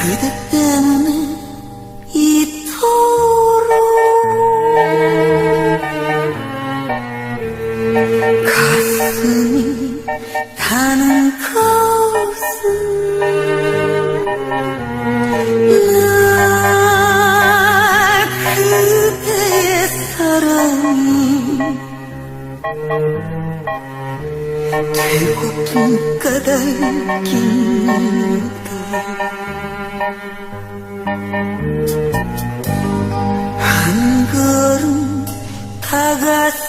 그대 때문에 이토록 가슴이 타는 것은 나 그대의 사랑이 되고픈 까닭입니다 한 걸음 다가서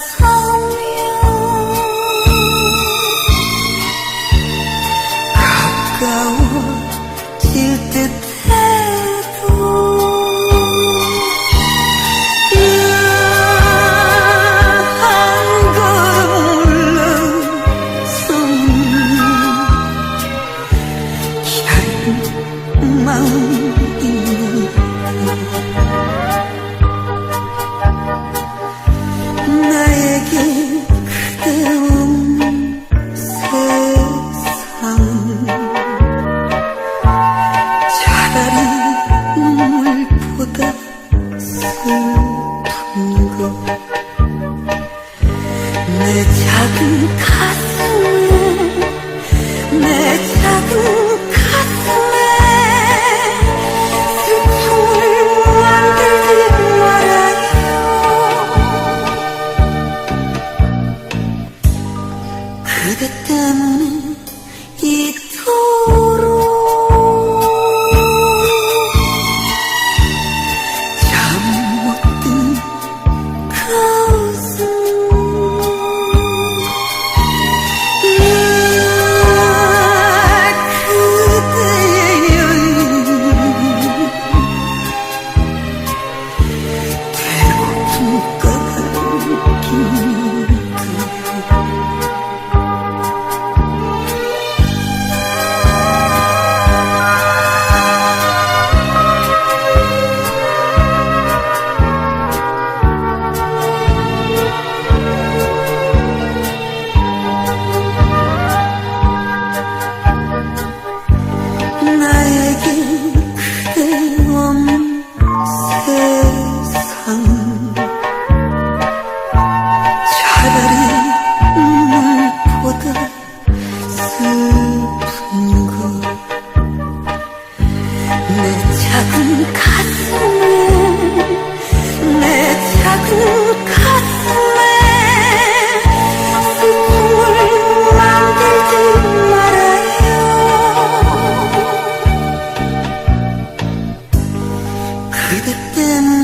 내 작은 가슴에 내 작은 가슴에 슬픔을 만들지 말아요. 그대 때문에 작은 가슴에 내 작은 가슴에 슬픔을 만들지 말아요. 그대 때문에